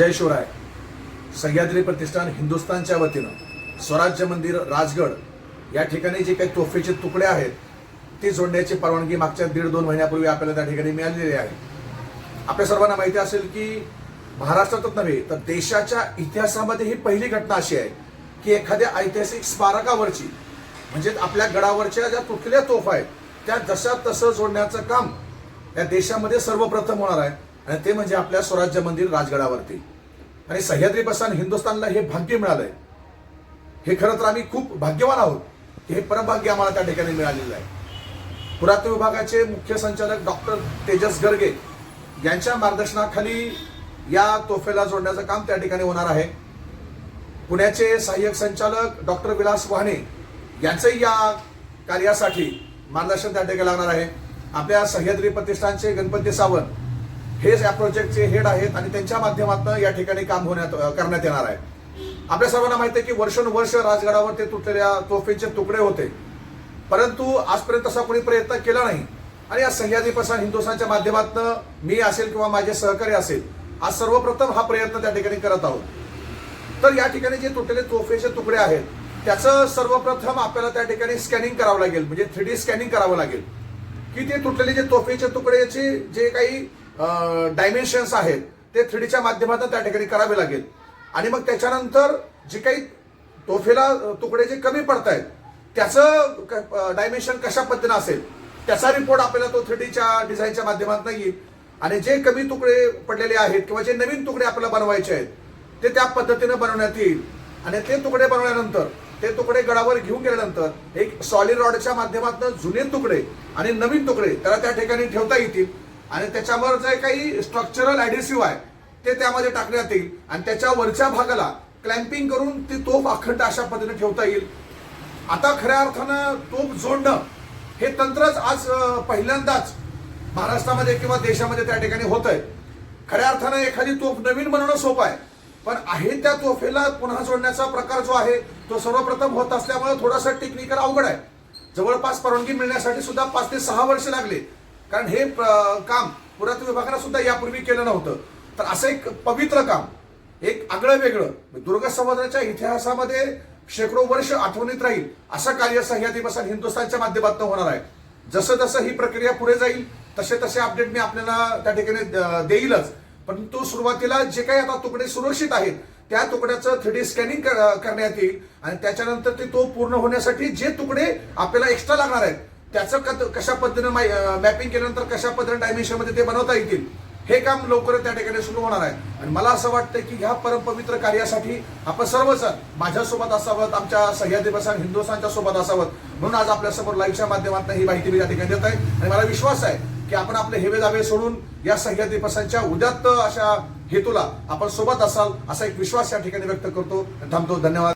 जय शिवराय सह्याद्री प्रतिष्ठान हिंदुस्थानच्या वतीनं स्वराज्य मंदिर राजगड या ठिकाणी जे काही तोफेचे तुकडे आहेत ती जोडण्याची परवानगी मागच्या दीड दोन महिन्यापूर्वी आपल्याला त्या ठिकाणी मिळालेली आहे. आपल्या सर्वांना माहिती असेल की महाराष्ट्रातच नव्हे तर देशाच्या इतिहासामध्ये ही पहिली घटना अशी आहे की एखाद्या ऐतिहासिक स्मारकावरची म्हणजे आपल्या गडावरच्या ज्या तुटलेल्या तोफ आहेत त्या जशा तसं जोडण्याचं काम या देशामध्ये सर्वप्रथम होणार आहे. आणि ते म्हणजे आपल्या स्वराज्य मंदिर राजगडावरती. आणि सह्याद्री बसान हिंदुस्थानला हे भाग्य मिळालंय. हे खरं तर आम्ही खूप भाग्यवान आहोत. हे परमभाग्य आम्हाला त्या ठिकाणी मिळालेलं आहे. पुरातत्व विभागाचे मुख्य संचालक डॉक्टर तेजस गर्गे यांच्या मार्गदर्शनाखाली या तोफेला जोडण्याचं काम त्या ठिकाणी होणार आहे. पुण्याचे सहाय्यक संचालक डॉक्टर विलास वाहने यांचंही या कार्यासाठी मार्गदर्शन त्या ठिकाणी लागणार आहे. आपल्या सह्याद्री प्रतिष्ठानचे गणपती सावंत हेच या प्रोजेक्टचे हेड आहेत आणि त्यांच्या माध्यमातून या ठिकाणी काम होण्यात करण्यात येणार आहे. आपल्या सर्वांना माहिती आहे की वर्षानुवर्ष राजगडावर ते तुटलेल्या तोफेचे तुकडे होते. परंतु आजपर्यंत तसा कोणी प्रयत्न केला नाही. आणि या सह्याद्री प्रसाद हिंदुस्थानच्या माध्यमातून मी असेल किंवा माझे सहकारी असेल आज सर्वप्रथम हा प्रयत्न त्या ठिकाणी करत आहोत. तर या ठिकाणी जे तुटलेले तोफेचे तुकडे आहेत त्याचं सर्वप्रथम आपल्याला त्या ठिकाणी स्कॅनिंग करावं लागेल. म्हणजे थ्री डी स्कॅनिंग करावं लागेल. की ते तुटलेले जे तोफेचे तुकड्याचे जे काही डायमेन्शन्स आहेत ते थ्री डीच्या माध्यमातून त्या ठिकाणी करावे लागेल. आणि मग त्याच्यानंतर जे काही तोफेला तुकडे जे कमी पडत आहेत त्याचं डायमेन्शन कशा पद्धतीनं असेल त्याचा रिपोर्ट आपल्याला तो थ्री डीच्या डिझाईनच्या माध्यमातून येईल. आणि जे कमी तुकडे पडलेले आहेत किंवा जे नवीन तुकडे आपल्याला बनवायचे आहेत ते त्या पद्धतीनं बनवण्यात येईल. आणि ते तुकडे बनवल्यानंतर ते तुकडे गडावर घेऊन गेल्यानंतर एक सॉलिड रॉडच्या माध्यमातून जुने तुकडे आणि नवीन तुकडे त्याला त्या ठिकाणी ठेवता येतील. आणि त्याच्यावर जे काही स्ट्रक्चरल ऍडिसिव्ह आहे ते त्यामध्ये टाकण्यात येईल. आणि त्याच्या वरच्या भागाला क्लॅम्पिंग करून ती तोफ अखंड अशा पद्धतीने ठेवता येईल. आता खऱ्या अर्थानं तोफ जोडणं हे तंत्रच आज पहिल्यांदाच महाराष्ट्रामध्ये किंवा देशामध्ये त्या ठिकाणी होत आहे खऱ्या अर्थानं एखादी तोफ नवीन बनवणं सोपं आहे पण आहे त्या तोफेला पुन्हा जोडण्याचा प्रकार जो आहे तो सर्वप्रथम होत असल्यामुळे थोडासा टेक्निकल अवघड आहे. जवळपास परवानगी मिळण्यासाठी सुद्धा पाच ते सहा वर्ष लागले. कारण हे काम पुरातत्व विभागानं सुद्धा यापूर्वी केलं नव्हतं. तर असं एक पवित्र काम एक आगळं वेगळं म्हणजे दुर्ग समाजाच्या इतिहासामध्ये शेकडो वर्ष आठवणीत राहील असं कार्य सह्याद्री प्रसाद हिंदुस्थानच्या माध्यमातून होणार आहे. जसं जसं ही प्रक्रिया पुढे जाईल तसे तसे अपडेट मी आपल्याला त्या ठिकाणी द- देईलच. परंतु सुरुवातीला जे काही आता तुकडे सुरक्षित आहेत त्या तुकड्याचं थ्री डी स्कॅनिंग करण्यात येईल. आणि त्याच्यानंतर ते तो पूर्ण होण्यासाठी जे तुकडे आपल्याला एक्स्ट्रा लागणार आहेत त्याचं कशा पद्धतीनं मॅपिंग केल्यानंतर कशा पद्धतीने डायमेन्शनमध्ये ते बनवता येतील हे काम लवकर त्या ठिकाणी सुरू होणार आहे. आणि मला असं वाटतं की ह्या परमपवित्र कार्यासाठी आपण सर्वजण माझ्यासोबत असावं आमच्या सह्याद्री बसान हिंदुस्थानच्या सोबत असावं. म्हणून आज आपल्यासमोर लाईव्हच्या माध्यमातून ही माहिती मी त्या ठिकाणी देत आहे आणि मला विश्वास आहे की आपण आपले हेवे दावे सोडून या सह्याद्री बसांच्या उद्यात अशा हेतूला आपण सोबत असाल असा एक विश्वास या ठिकाणी व्यक्त करतो. थांबतो धन्यवाद.